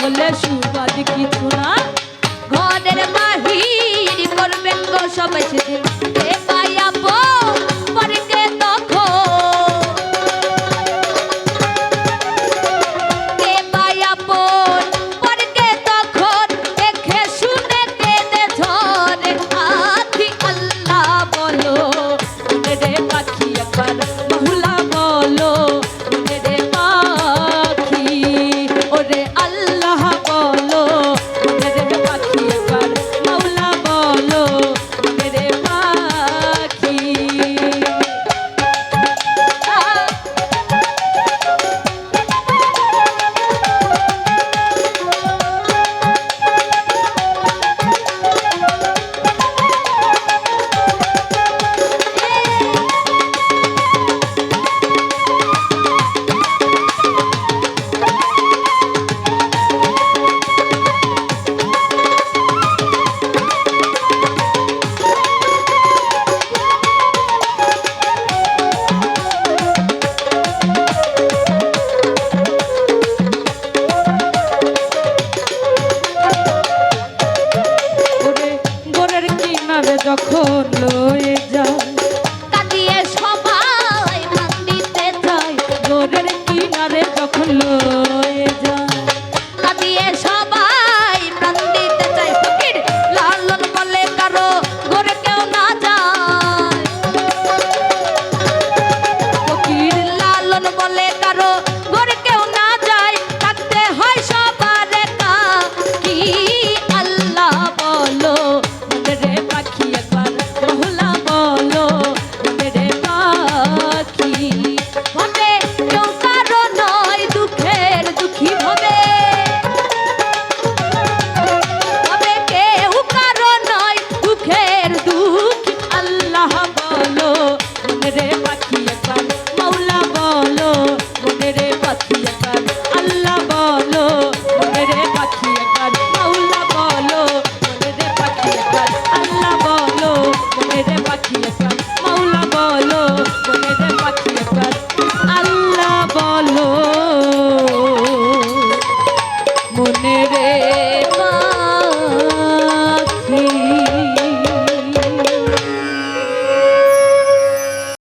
হলে সুবাদ কিছু না। ঘরের মাহির করবেন গো সবাই সেদিন যখন লই